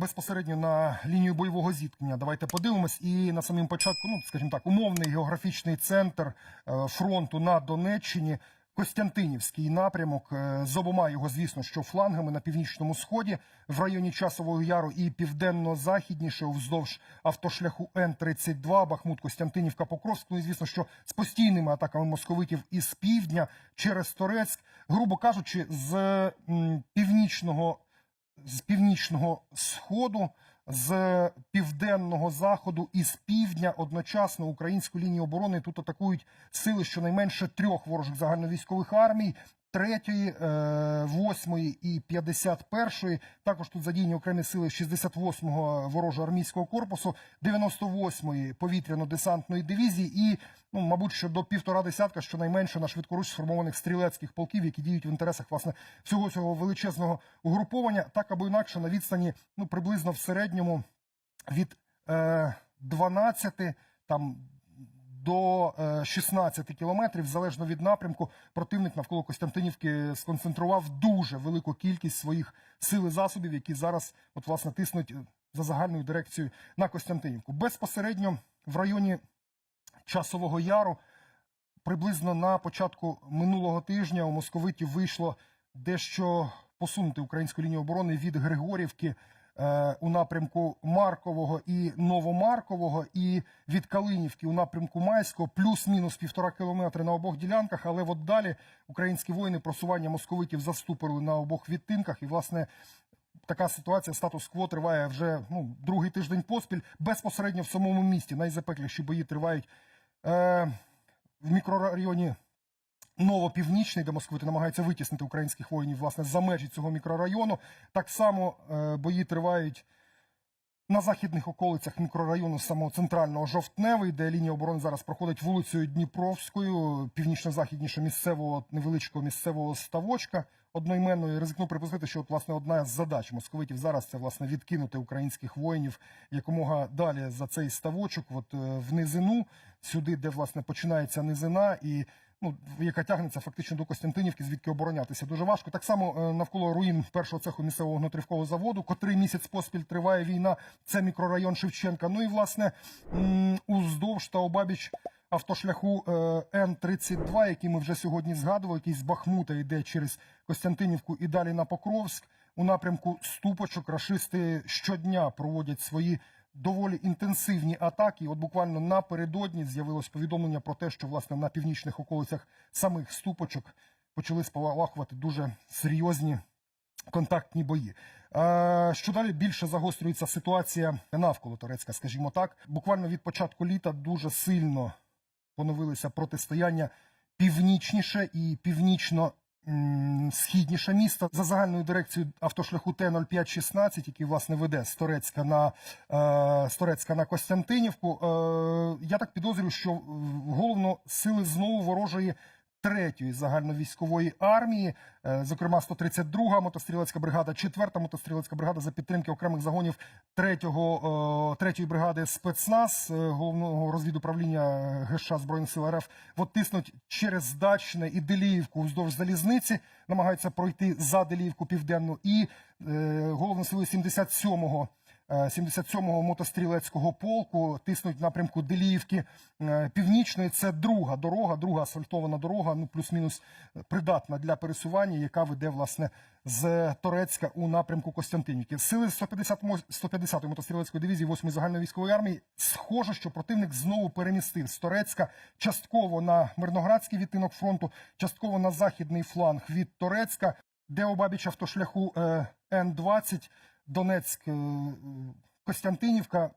безпосередньо на лінію бойового зіткнення. Давайте подивимось. І на самим початку, ну скажімо так, умовний географічний центр е, фронту на Донеччині. Костянтинівський напрямок е, з обома його, звісно, що флангами на північному сході в районі Часового Яру і південно-західніше вздовж автошляху Н-32, Бахмут, Костянтинівка, Покровськ. Ну і звісно, що з постійними атаками московитів із півдня через Торецьк, грубо кажучи, з північного з північного сходу, з південного заходу і з півдня одночасно українську лінію оборони тут атакують сили щонайменше трьох ворожих загальновійськових армій. Третьої, е, восьмої і 51-ї. Також тут задіяні окремі сили 68-го ворожого армійського корпусу, 98-ї повітряно-десантної дивізії і, ну, мабуть, що до півтора десятка, щонайменше на швидкоруч сформованих стрілецьких полків, які діють в інтересах власне всього цього величезного угруповання, так або інакше на відстані ну приблизно в середньому від е, 12 там до е, 16 кілометрів, залежно від напрямку, противник навколо Костянтинівки сконцентрував дуже велику кількість своїх сил і засобів, які зараз от власне тиснуть е, за загальною дирекцією на Костянтинівку. Безпосередньо в районі Часового Яру приблизно на початку минулого тижня у московитів вийшло дещо посунути українську лінію оборони від Григорівки е, у напрямку Маркового і Новомаркового, і від Калинівки у напрямку Майського, плюс-мінус півтора кілометри на обох ділянках. Але от далі українські воїни просування московитів заступили на обох відтинках, і власне. Така ситуація, статус-кво триває вже ну, другий тиждень поспіль. Безпосередньо в самому місті найзапекліші бої тривають е, в мікрорайоні Новопівнічний, де московити намагаються витіснити українських воїнів власне за межі цього мікрорайону. Так само е, бої тривають на західних околицях мікрорайону самого центрального жовтневий, де лінія оборони зараз проходить вулицею Дніпровською, північно-західніше місцевого невеличкого місцевого ставочка одноіменної. Ризикну припустити, що власне одна з задач московитів зараз це власне відкинути українських воїнів якомога далі за цей ставочок, от е, в низину, сюди, де власне починається низина і. Ну, яка тягнеться фактично до Костянтинівки, звідки оборонятися дуже важко. Так само е, навколо руїн першого цеху місцевого гнутрівкового заводу, котрий місяць поспіль триває війна. Це мікрорайон Шевченка. Ну і власне уздовж та обабіч автошляху е, Н-32, який ми вже сьогодні згадували, який з Бахмута йде через Костянтинівку і далі на Покровськ. У напрямку Ступочок рашисти щодня проводять свої доволі інтенсивні атаки. От буквально напередодні з'явилось повідомлення про те, що власне на північних околицях самих Ступочок почали спалахувати дуже серйозні контактні бої. Е, Що далі більше загострюється ситуація навколо Торецька, скажімо так. Буквально від початку літа дуже сильно поновилися протистояння північніше і північно. Східніше міста за загальною дирекцією автошляху Т-0516, який власне веде з Торецька на, е, з Торецька на Костянтинівку. Е, я так підозрюю, що головно сили знову ворожої третьої загальновійськової армії, е, зокрема 132-га мотострілецька бригада, 4-та мотострілецька бригада за підтримки окремих загонів 3-го, 3-ї бригади спецназ е, головного розвідуправління ГШ Збройних сил РФ от тиснуть через Дачне і Деліївку вздовж залізниці, намагаються пройти за Деліївку південну і е, головні сили 77-го е, 77-го мотострілецького полку тиснуть в напрямку Деліївки е, північної. Це друга дорога, друга асфальтована дорога, ну плюс-мінус придатна для пересування, яка веде власне з Торецька у напрямку Костянтинівки. Сили 150 мо- 150-ї мотострілецької дивізії 8-ї загальної військової армії. Схоже, що противник знову перемістив з Торецька частково на Мирноградський відтинок фронту, частково на західний фланг від Торецька, де обабіч автошляху е, Н-20 Донецьк, е, Костянтинівка.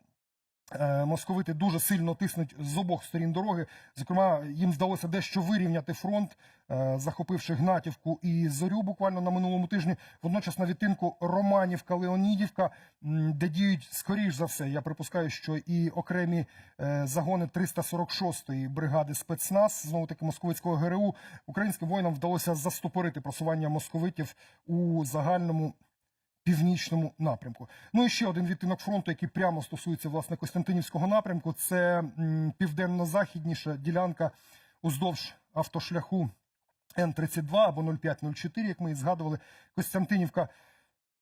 Е, Московити дуже сильно тиснуть з обох сторін дороги. Зокрема, їм вдалося дещо вирівняти фронт, е, захопивши Гнатівку і Зорю буквально на минулому тижні. Водночас на відтинку Романівка, Леонідівка, де діють скоріш за все. Я припускаю, що і окремі загони 346-ї бригади спецназ, знову таки московицького ГРУ, українським воїнам вдалося застопорити просування московитів у загальному північному напрямку. Ну і ще один відтинок фронту, який прямо стосується власне Костянтинівського напрямку. Це південно-західніша ділянка уздовж автошляху Н-32 або 0504, як ми і згадували. Костянтинівка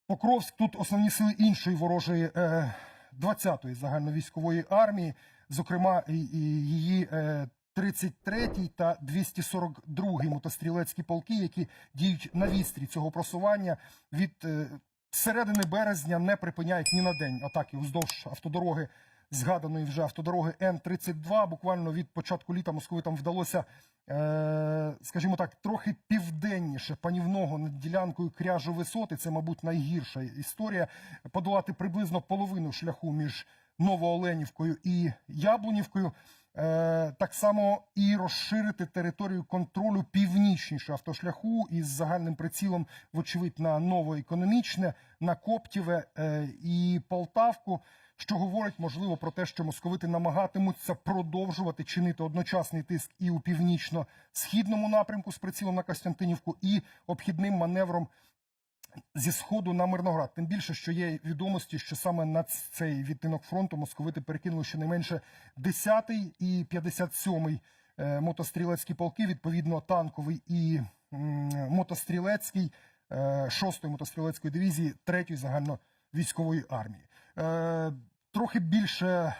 Покровськ тут основні сили іншої ворожої е, 20-ї загальновійськової армії, зокрема і, її е, 33-й та 242-й мотострілецькі полки, які діють на вістрі цього просування від середини березня не припиняють ні на день атаки уздовж автодороги. Згаданої вже автодороги Н-32. Буквально від початку літа московитам вдалося, е, скажімо так, трохи південніше панівного над ділянкою кряжу висоти. Це, мабуть, найгірша історія. Подолати приблизно половину шляху між Новооленівкою і Яблунівкою. Е, так само і розширити територію контролю північніше автошляху із загальним прицілом, вочевидь, на новоекономічне, на Коптєве е, і Полтавку, що говорить можливо про те, що московити намагатимуться продовжувати чинити одночасний тиск і у північно-східному напрямку з прицілом на Костянтинівку, і обхідним маневром зі сходу на Мирноград. Тим більше, що є відомості, що саме на цей відтинок фронту московити перекинули щонайменше 10-й і 57-й е, мотострілецькі полки, відповідно, танковий і мотострілецький е, 6-ї мотострілецької дивізії 3-ї загальновійськової армії. Е, Трохи більше